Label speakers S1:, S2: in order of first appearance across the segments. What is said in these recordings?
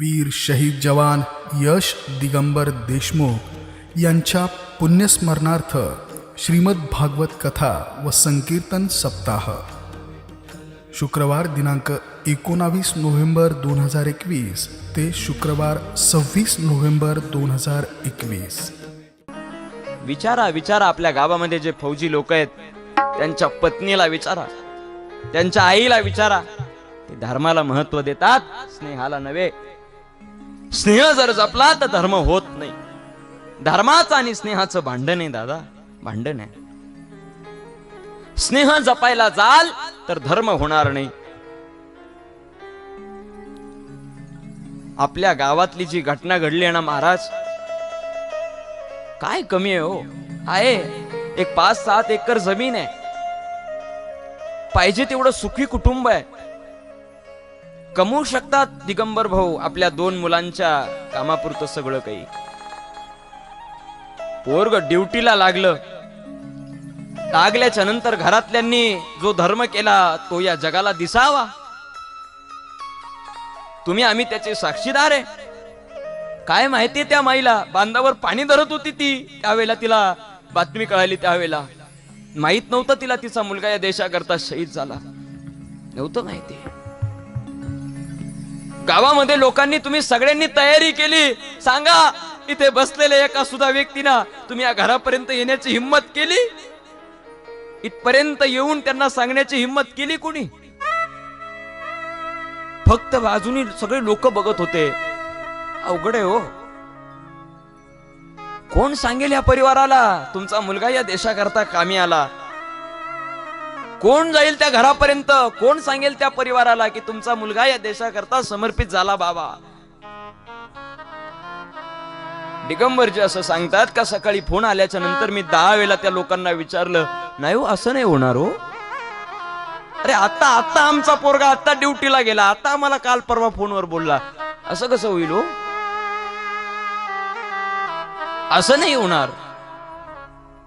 S1: वीर शहीद जवान यश दिगंबर देशमुख यांच्या पुण्यस्मरणार्थ श्रीमद भागवत कथा व संकीर्तन सप्ताह. शुक्रवार दिनांक एकोणावीस नोव्हेंबर दोन हजार एकवीस ते शुक्रवार सव्वीस नोव्हेंबर दोन हजार एकवीस.
S2: विचारा विचारा आपल्या गावामध्ये जे फौजी लोक आहेत त्यांच्या पत्नीला विचारा त्यांच्या आईला विचारा. ते धर्माला महत्त्व देतात स्नेहाला नव्हे. स्नेह जर जपला तर धर्म होत नाही. धर्माचं आणि स्नेहाचं भांडण आहे दादा. भांडण आहे. स्नेह जपायला जाल तर धर्म होणार नाही. आपल्या गावातली जी घटना घडली आहे ना महाराज काय कमी आहे हो? आहे. एक पाच सात एकर जमीन आहे. पाहिजे तेवढं सुखी कुटुंब आहे. कमवू शकतात दिगंबर भाऊ आपल्या दोन मुलांच्या कामापुरतं सगळं काही. पोरग ड्युटीला लागलं. लागल्याच्या नंतर घरातल्यांनी जो धर्म केला तो या जगाला दिसावा. तुम्ही आम्ही त्याचे साक्षीदार आहे. काय माहिती त्या माईला बांधावर पाणी धरत होती ती त्यावेळेला तिला बातमी कळाली त्यावेळेला. माहीत नव्हतं तिला तिचा मुलगा या देशाकरता शहीद झाला. नव्हतं माहिती. गावामध्ये लोकांनी तुम्ही सगळ्यांनी तयारी केली. सांगा इथे बसलेल्या एका सुद्धा व्यक्तीना तुम्ही या घरापर्यंत येण्याची हिंमत केली? इथपर्यंत येऊन त्यांना सांगण्याची हिंमत केली कोणी? फक्त बाजूनी सगळे लोक बघत होते. अवघड आहे हो. कोण सांगेल या परिवाराला? तुमचा मुलगा या देशाकरता कामी आला. कोण जाईल त्या घरापर्यंत? कोण सांगेल त्या परिवाराला की तुमचा मुलगा या देशाकरता समर्पित झाला बाबा? दिगंबरजी असं सांगतात का सकाळी फोन आल्याच्यानंतर मी दहा वेळा त्या लोकांना विचारलं नाही हो असं नाही होणार हो. अरे आता आता आमचा पोरगा आता ड्युटीला गेला आता आम्हाला काल परवा फोनवर बोलला. असं कसं होईल हो? असं नाही होणार.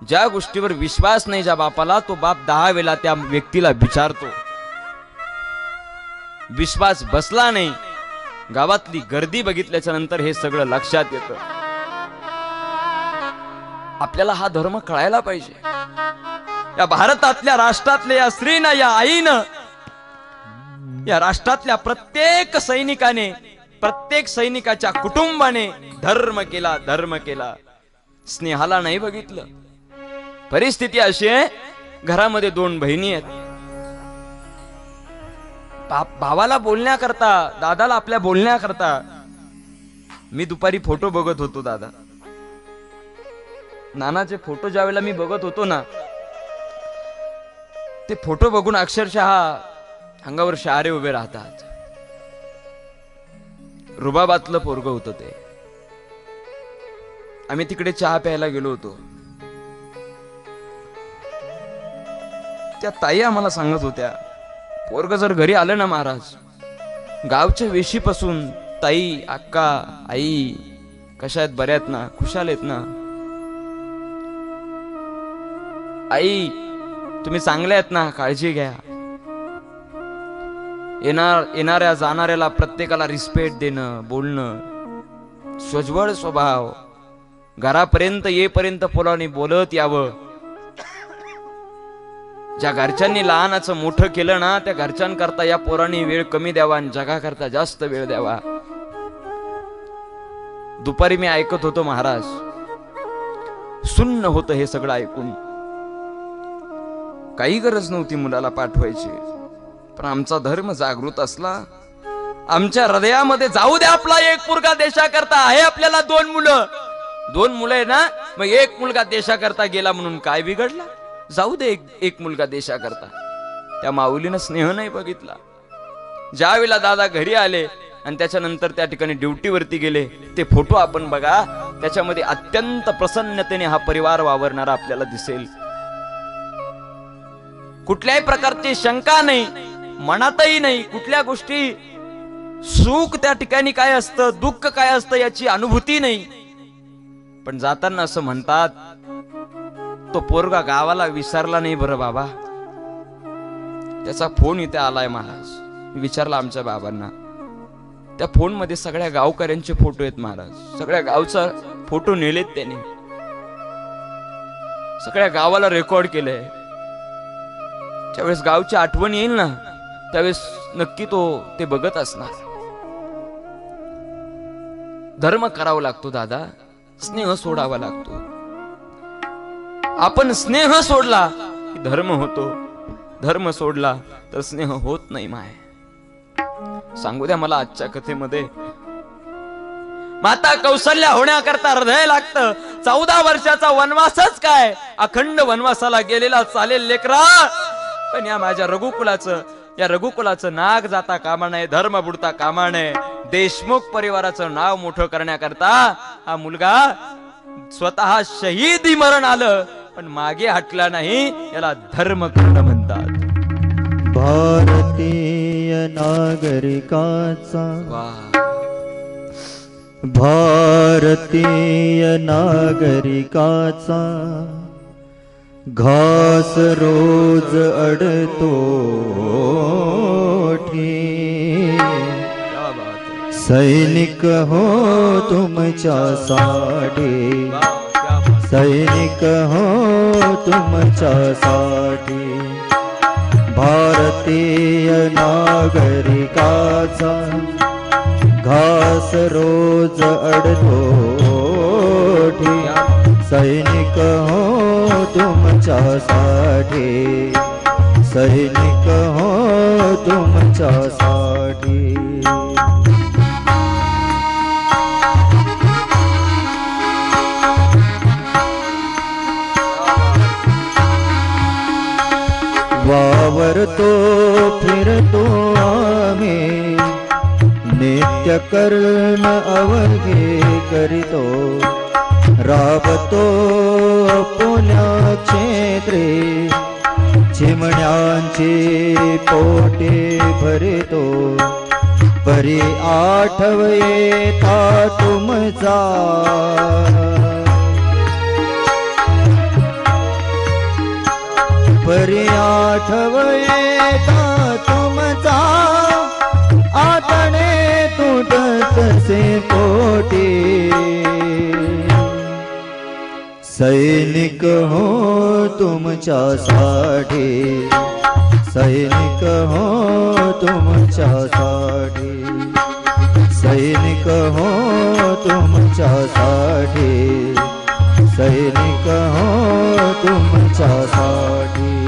S2: ज्या गोष्टीवर विश्वास नाही ज्या बापाला तो बाप दहा वेळा त्या व्यक्तीला विचारतो. विश्वास बसला नाही. गावातली गर्दी बघितल्याच्या नंतर हे सगळं लक्षात येतं. आपल्याला हा धर्म कळायला पाहिजे. या भारतातल्या राष्ट्रातल्या या स्त्रीनं या आईनं या राष्ट्रातल्या प्रत्येक सैनिकाने प्रत्येक सैनिकाच्या कुटुंबाने धर्म केला धर्म केला. स्नेहाला नाही बघितलं. परिस्थिती अशी आहे घरामध्ये दोन बहिणी आहेत. भावाला बोलण्याकरता दादाला आपल्या बोलण्याकरता मी दुपारी फोटो बघत होतो दादा. नानाचे फोटो ज्यावेळेला मी बघत होतो ना ते फोटो बघून अक्षरशः अंगावर शहारे उभे राहतात. रुबाबातलं पोरग होतं ते. आम्ही तिकडे चहा प्यायला गेलो होतो. त्या ताई आम्हाला सांगत होत्या पोरग जर घरी आलं ना महाराज गावच्या वेशीपासून ताई अक्का आई कशा आहेत बऱ्या आहेत ना खुशाल आहेत ना? आई तुम्ही चांगल्या आहेत ना काळजी घ्या. येणार येणाऱ्या जाणाऱ्याला प्रत्येकाला रिस्पेक्ट देणं बोलणं स्वज्वळ स्वभाव. घरापर्यंत येपर्यंत पोलाने बोलत यावं. ज्या घरच्यांनी लहानाचं मोठं केलं ना त्या घरच्यांकरता या पोरांनी वेळ कमी द्यावा आणि जगाकरता जास्त वेळ द्यावा. दुपारी मी ऐकत होतो महाराज. सुन्न होतं हे सगळं ऐकून. काही गरज नव्हती मुलाला पाठवायची. पण आमचा धर्म जागृत असला आमच्या हृदयामध्ये जाऊ द्या आपला एक मुलगा देशाकरता. आहे आपल्याला दोन मुलं. दोन मुलं आहे ना मग एक मुलगा देशाकरता गेला म्हणून काय बिघडला? जाऊ दे एक, एक मुलगा देशाकरता. त्या माऊलीनं स्नेह नाही बघितला. ज्या वेळेला दादा घरी आले आणि त्याच्यानंतर त्या ठिकाणी ड्युटीवरती गेले ते फोटो आपण बघा. त्याच्यामध्ये अत्यंत प्रसन्नतेने हा परिवार वावरणारा आपल्याला दिसेल. कुठल्याही प्रकारची शंका नाही मनातही नाही कुठल्या गोष्टी सुख त्या ठिकाणी काय असतं दुःख काय असतं याची अनुभूती नाही. पण जाताना असं म्हणतात तो पोरगा गावाला विसरला नाही बरं बाबा. त्याचा फोन इथे आलाय महाराज. विचारला आमच्या बाबांना. त्या फोनमध्ये सगळ्या गावकऱ्यांचे फोटो आहेत महाराज. सगळ्या गावचा फोटो नेलेत त्याने. सगळ्या गावाला रेकॉर्ड केलंय. ज्यावेळेस गावची आठवण येईल ना त्यावेळेस नक्की तो ते बघत असणार. धर्म करावा लागतो दादा. स्नेह सोडावा लागतो. आपण स्नेह सोडला की धर्म होतो. धर्म सोडला तर स्नेह होत नाही माय. सांगू द्या मला आजच्या कथेमध्ये. माता कौशल्या होण्याकरता हृदय लागतं. चौदा वर्षाचा वनवासच काय? अखंड वनवासाला गेलेला चालेल लेकरा. पण या माझ्या रघुकुलाचं या रघुकुलाचं नाग जाता कामा नये धर्म बुडता कामा नये. देशमुख परिवाराचं नाव मोठं करण्याकरता हा मुलगा स्वतः शहीदी मरण आलं. पण मागे हटला नाही याला धर्म करणं म्हणतात.
S3: भारतीय नागरिकाचा
S2: वा
S3: भारतीय नागरिकाचा घास रोज अडतो सैनिक हो तुमच्यासाठी. सैनिक हो तुमच्यासाठी. भारतीय नागरिकाचा घास रोज अडतो सैनिक हो तुमच्यासाठी. सैनिक हो तुमच्यासाठी. करतो फिरतो आम्ही. नित्य कर्म अवघे करीतो. राबतो पुण्या क्षेत्रे चिमण्यांचे पोटे भरितो. परी आठवयेता तुमचा. परी आठवयेता तुमचा। आतणे तुटत से सैनिक हो तुमच्यासाठी सैनिक हो तुमच्यासाठी सैनिक हो तुमच्यासाठी सैनिक हो तुमच्यासाठी.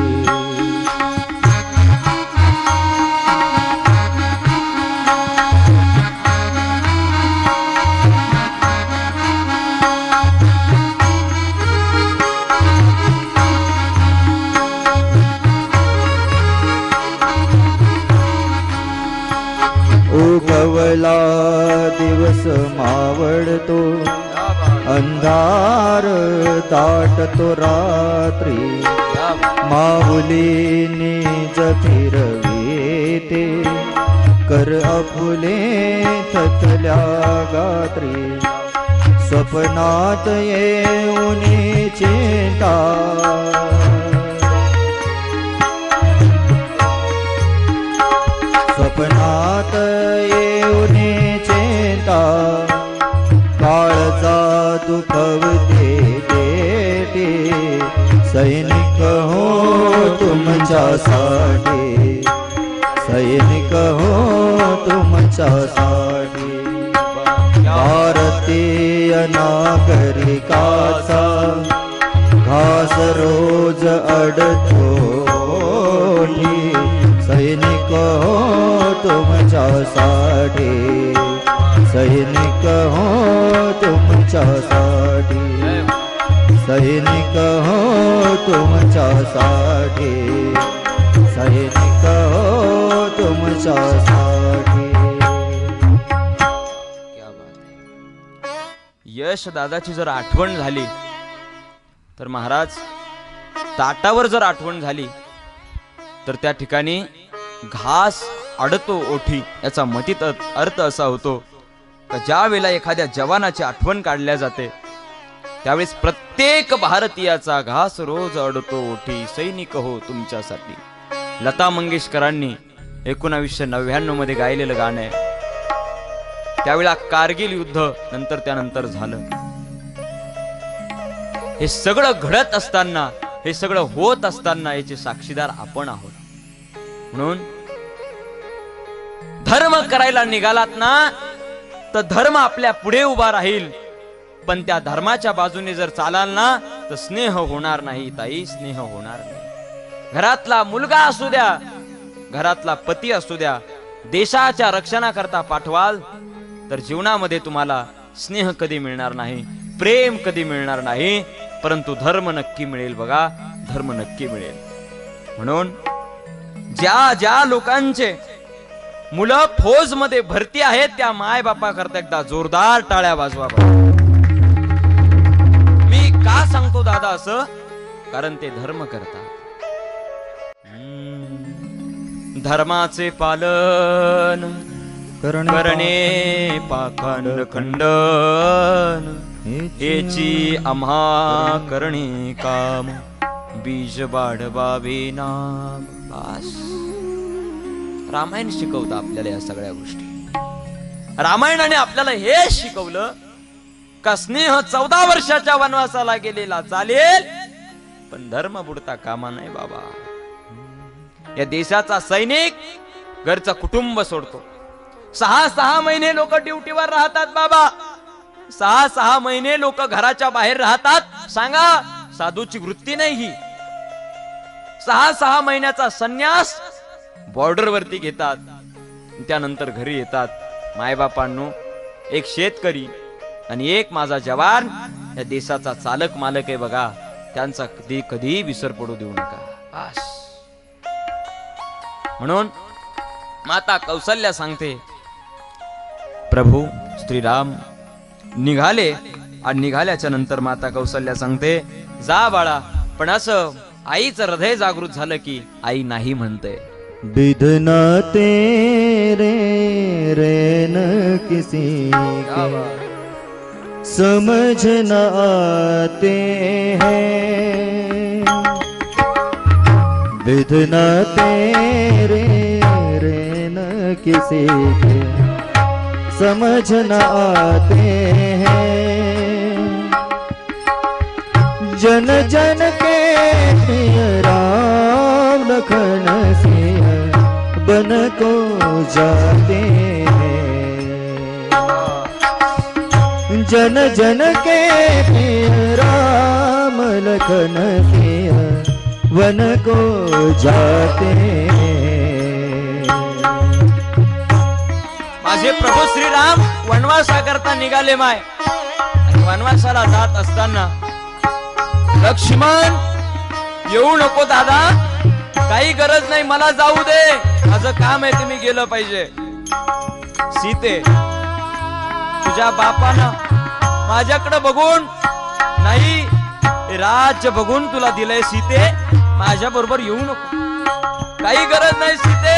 S3: ताटतो रात्री माऊलीने फिरविते कर अफुले थकल्या गात्री. स्वप्नात येऊन चिंता. नागरिकाचा घास रोज अडतो सैनिक हो तुमच्यासाठी सैनिक हो तुमच्यासाठी सैनिक हो तुमच्यासाठी सैनिक हो तुमच्यासाठी.
S2: यश दादाची जर आठवण झाली तर महाराज ताटावर जर आठवण झाली तर त्या ठिकाणी घास अडतो ओठी याचा मतीत अर्थ असा होतो का ज्या वेळेला एखाद्या जवानाची आठवण काढल्या जाते त्यावेळेस प्रत्येक भारतीयाचा घास रोज अडतो ओठी. सैनिक हो तुमच्यासाठी. लता मंगेशकरांनी एकोणावीसशे नव्याण्णवमध्ये गायलेलं गाणं आहे. त्यावेळेला कारगिल युद्ध नंतर त्यानंतर झालं. हे सगळं घडत असताना हे सगळं होत असताना याचे साक्षीदार आपण आहोत. म्हणून धर्म करायला निघालात ना तर धर्म आपल्या पुढे उभा राहील. पण त्या धर्माच्या बाजूने जर चालाल ना तर स्नेह होणार नाही ताई स्नेह होणार नाही. घरातला मुलगा असू द्या घरातला पती असू द्या देशाच्या रक्षणाकरता पाठवाल तर जीवनामध्ये तुम्हाला स्नेह कधी मिळणार नाही प्रेम कधी मिळणार नाही परंतु धर्म नक्की मिळेल बघा धर्म नक्की मिळेल. म्हणून ज्या ज्या लोकांचे मुलं फौजमध्ये भरती आहेत त्या माय बापा करता एकदा जोरदार टाळ्या वाजवा मी का सांगतो दादा असं? कारण ते धर्म करतात. धर्माचे पालन
S3: करणे
S2: पाखंड. खंडन हेची आम्हा करणे काम. बीज वाढवावे नाम. बास. रामायण शिकवतं आपल्याला या सगळ्या गोष्टी. रामायणाने आपल्याला हे शिकवलं का स्नेह चौदा वर्षाच्या वनवासाला गेलेला चालेल पण धर्म बुडता कामा नाही बाबा. या देशाचा सैनिक घरचं कुटुंब सोडतो. सहा सहा महिने लोक ड्युटीवर राहतात बाबा. सहा सहा महिने लोक घराच्या बाहेर राहतात. सांगा साधूची वृत्ती नाही ही. सहा सहा महिन्याचा संन्यास बॉर्डर वरती घेतात. त्यानंतर घरी येतात. मायबापांनो एक शेतकरी आणि एक माझा जवान या देशाचा चालक मालक आहे बघा. त्यांचा कधी कधी विसर पडू देऊ नका. म्हणून माता कौसल्या सांगते प्रभू श्रीराम निघाले आणि निघाल्याच्या नंतर माता कौसल्या सांगते जा बाळा पण असं आईचं हृदय जागृत झालं की आई नाही म्हणते.
S3: विधना तेरे रे न किसी के। समझ न आते हैं। विधना तेरे रे न किसी के। समझ न आते हैं। जन जन के राम लखन सिंह बन को जाते हैं। जन जन के राम लखन सिंह वन को जाते हैं।
S2: जे प्रभू श्रीराम वनवासा करता निघाले माय. आणि वनवासाला जात असताना लक्ष्मण येऊ नको दादा काही गरज नाही मला जाऊ दे. माझं काम आहे ते मी गेलं पाहिजे. सीते तुझ्या बापानं माझ्याकडे बघून नाही राज्य बघून तुला दिलंय सीते माझ्या बरोबर येऊ नको. काही गरज नाही सीते.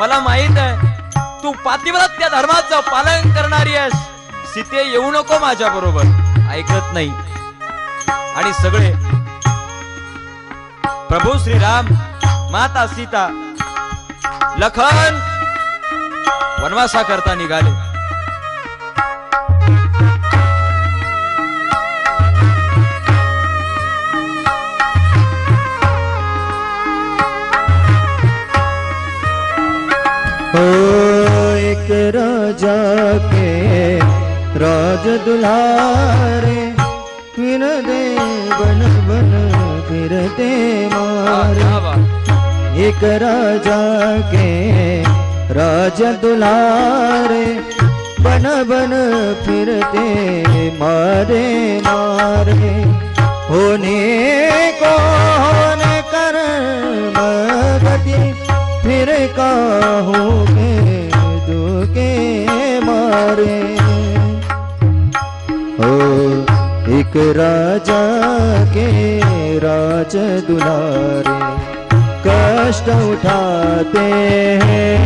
S2: मला माहीत आहे तू पातिव्रत्य धर्माचं पालन करणारी आहेस. सीते येऊ नको माझ्या बरोबर. ऐकत नाही. आणि सगळे प्रभू श्रीराम माता सीता लखन वनवासा करता निघाले.
S3: राजा के राज दुलारे फिर दे बन बन फिरते मारे
S2: क्या बात.
S3: एक राजा के राज दुलारे बन बन फिरते मारे मारे होने को होने कर गति फिर काहोगे दुके मारे। हो एक राजा के राज दुलारे कष्ट उठाते हैं।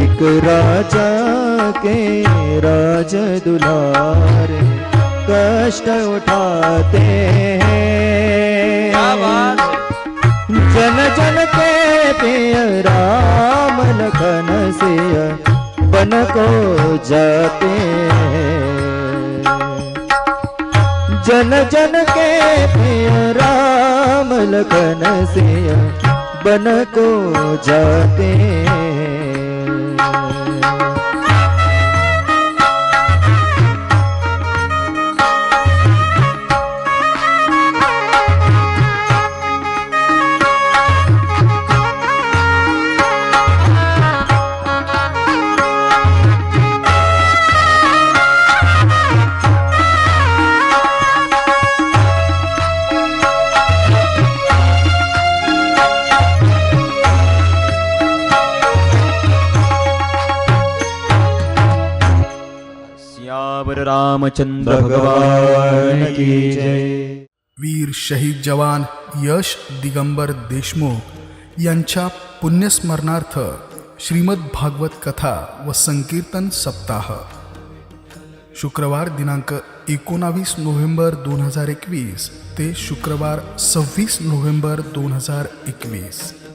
S3: एक राजा के राज दुलारे कष्ट उठाते
S2: हैं?
S3: जन जन के प्रिय राम लखन सिय बन को जाते। जन जन के प्रिय राम लखन सिय बन को जाते। सियावर रामचंद्र भगवान की जय.
S1: वीर शहीद जवान यश दिगंबर देशमुख यांच्या पुण्यस्मरणार्थ श्रीमद भागवत कथा व संकीर्तन सप्ताह. शुक्रवार दिनांक एकोणावीस नोव्हेंबर दोन हजार एकवीस ते शुक्रवार सव्वीस नोव्हेंबर दोन हजार एकवीस.